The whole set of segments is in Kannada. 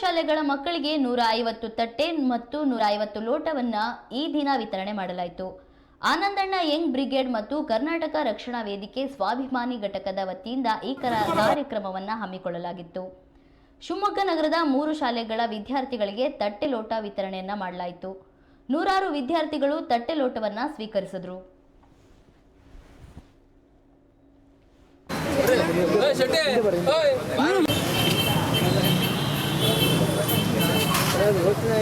ಶಾಲೆಗಳ ಮಕ್ಕಳಿಗೆ ನೂರ ಐವತ್ತು ತಟ್ಟೆ ಮತ್ತು ನೂರ ಐವತ್ತು ಲೋಟವನ್ನ ಈ ದಿನ ವಿತರಣೆ ಮಾಡಲಾಯಿತು. ಆನಂದಣ್ಣ ಯಂಗ್ ಬ್ರಿಗೇಡ್ ಮತ್ತು ಕರ್ನಾಟಕ ರಕ್ಷಣಾ ವೇದಿಕೆ ಸ್ವಾಭಿಮಾನಿ ಘಟಕದ ವತಿಯಿಂದ ಈ ಕಾರ್ಯಕ್ರಮವನ್ನು ಹಮ್ಮಿಕೊಳ್ಳಲಾಗಿತ್ತು. ಶಿವಮೊಗ್ಗ ನಗರದ ಮೂರು ಶಾಲೆಗಳ ವಿದ್ಯಾರ್ಥಿಗಳಿಗೆ ತಟ್ಟೆ ಲೋಟ ವಿತರಣೆಯನ್ನ ಮಾಡಲಾಯಿತು. ನೂರಾರು ವಿದ್ಯಾರ್ಥಿಗಳು ತಟ್ಟೆ ಲೋಟವನ್ನ ಸ್ವೀಕರಿಸಿದ್ರು. ಘೋಷಣೆ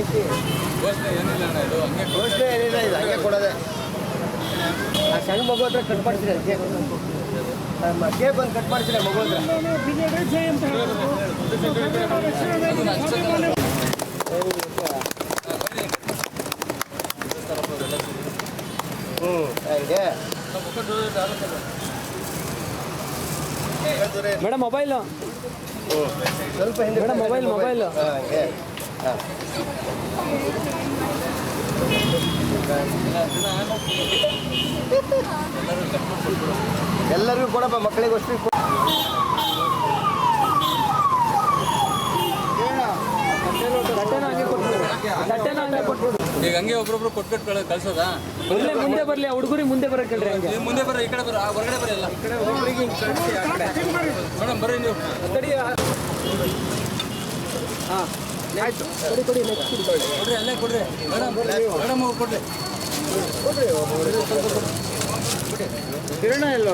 ಏನಿಲ್ಲ ಇದು ಹಂಗೆ ಕೊಡೋದೆ. ಆ ಸಣ್ಣ ಮಗು ಹತ್ರ ಕಟ್ ಮಾಡ್ತೀರಿ ಕೇಕ್ ಕಟ್ ಮಾಡ್ತೀರಿ ಮಗು ಹತ್ರ. ಹ್ಞೂ ಹಂಗೆ ಮೇಡಮ್ ಮೊಬೈಲ್. ಸ್ವಲ್ಪ ಹಿಂದೆ ಮೇಡಮ್, ಮೊಬೈಲ್, ಮೊಬೈಲ್. ಹಾಂ ಎಲ್ಲರಿಗೂ ಕೊಡಪ್ಪ ಮಕ್ಕಳಿಗೆ ಅಷ್ಟು ತಟ್ಟೆನ ಹಂಗೆ ಕೊಟ್ಬಿಡು ತಟ್ಟೆನ ಕೊಟ್ಬಿಡು ಈಗ ಹಂಗೆ ಒಬ್ರೊಬ್ರು ಕೊಟ್ಬಿಟ್ಟು ಕಳ ಕಳ್ಸೋದಾ ಮುಂದೆ ಬರ್ಲಿ ಹುಡುಗರಿಗೆ ಮುಂದೆ ಬರಕ್ ಹೇಳ್ರಿ ಹಂಗೆ. ನೀವು ಮುಂದೆ ಬರ್ರಿ ಈ ಕಡೆ ಬರ್ರಿ ಆ ಹೊರಗಡೆ ಬರ್ರಿ ಎಲ್ಲ. ಮೇಡಮ್ ಬರ್ರಿ ನೀವು. ಹಾಂ. ಆಯ್ತು. ಕೊಡಿ ಕೊಡಿ ಕೊಡ್ರಿ ಅಲ್ಲೇ ಕೊಡ್ರಿ. ಮೇಡಮ್ ಮೇಡಮ್ ಅವ್ರು ಕೊಡ್ರಿ. ಕಿರಣ ಎಲ್ಲ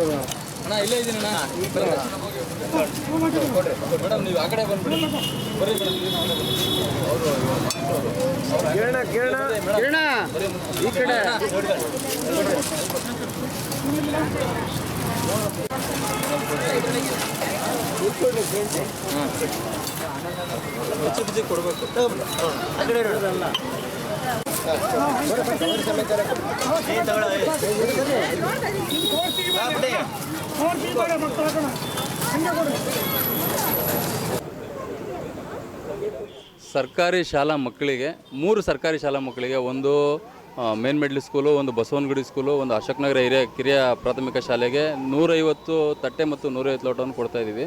ಅಣ್ಣ ಇಲ್ಲೇ ಇದ್ದೀನಿ ಅಣ್ಣ ಮೇಡಮ್ ನೀವು ಆ ಕಡೆ ಬಂದ್ಬಿಡಿ. ಬರ್ರಿ ಕಿರಣ ಕಿರಣ ಕಿರಣ. ಈ ಕಡೆ. ಸರ್ಕಾರಿ ಶಾಲಾ ಮಕ್ಕಳಿಗೆ, ಮೂರು ಸರ್ಕಾರಿ ಶಾಲಾ ಮಕ್ಕಳಿಗೆ ಒಂದು ಮೇನ್ ಮಿಡ್ಲ್ ಸ್ಕೂಲು ಒಂದು ಬಸವನಗುಡಿ ಸ್ಕೂಲು ಒಂದು ಅಶೋಕ್ನಗರ ಹಿರಿಯ ಕಿರಿಯ ಪ್ರಾಥಮಿಕ ಶಾಲೆಗೆ ನೂರೈವತ್ತು ತಟ್ಟೆ ಮತ್ತು ನೂರೈವತ್ತು ಲೋಟವನ್ನು ಕೊಡ್ತಾ ಇದ್ದೀವಿ.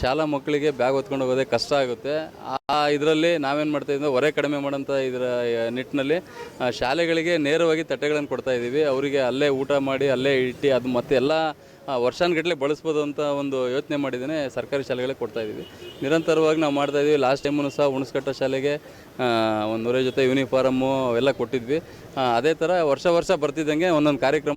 ಶಾಲಾ ಮಕ್ಕಳಿಗೆ ಬ್ಯಾಗ್ ಹೊತ್ಕೊಂಡು ಹೋಗೋದೇ ಕಷ್ಟ ಆಗುತ್ತೆ. ಆ ಇದರಲ್ಲಿ ನಾವೇನು ಮಾಡ್ತಾ ಇದ್ದೀವಿ ಹೊರೆ ಕಡಿಮೆ ಮಾಡೋಂಥ ಇದರ ನಿಟ್ಟಿನಲ್ಲಿ ಶಾಲೆಗಳಿಗೆ ನೇರವಾಗಿ ತಟ್ಟೆಗಳನ್ನು ಕೊಡ್ತಾ ಇದ್ದೀವಿ. ಅವರಿಗೆ ಅಲ್ಲೇ ಊಟ ಮಾಡಿ, ಅಲ್ಲೇ ಇಟ್ಟು ಅದು ಮತ್ತೆ ಎಲ್ಲ ವರ್ಷಾನುಗಟ್ಟಲೆ ಬಳಸ್ಬೋದು ಅಂತ ಒಂದು ಯೋಚನೆ ಮಾಡಿದ್ದೇನೆ ಸರ್ಕಾರಿ ಶಾಲೆಗಳಿಗೆ ಕೊಡ್ತಾ ಇದ್ದೀವಿ. ನಿರಂತರವಾಗಿ ನಾವು ಮಾಡ್ತಾ ಇದ್ದೀವಿ. ಲಾಸ್ಟ್ ಟೈಮೂ ಸಹ ಹುಣಸ್ಕಟ್ಟ ಶಾಲೆಗೆ ಒಂದು ನೂರೈವತ್ತು ಜೊತೆ ಯೂನಿಫಾರಮ್ಮು ಅವೆಲ್ಲ ಕೊಟ್ಟಿದ್ವಿ. ಅದೇ ಥರ ವರ್ಷ ವರ್ಷ ಬರ್ತಿದ್ದಂಗೆ ಒಂದೊಂದು ಕಾರ್ಯಕ್ರಮ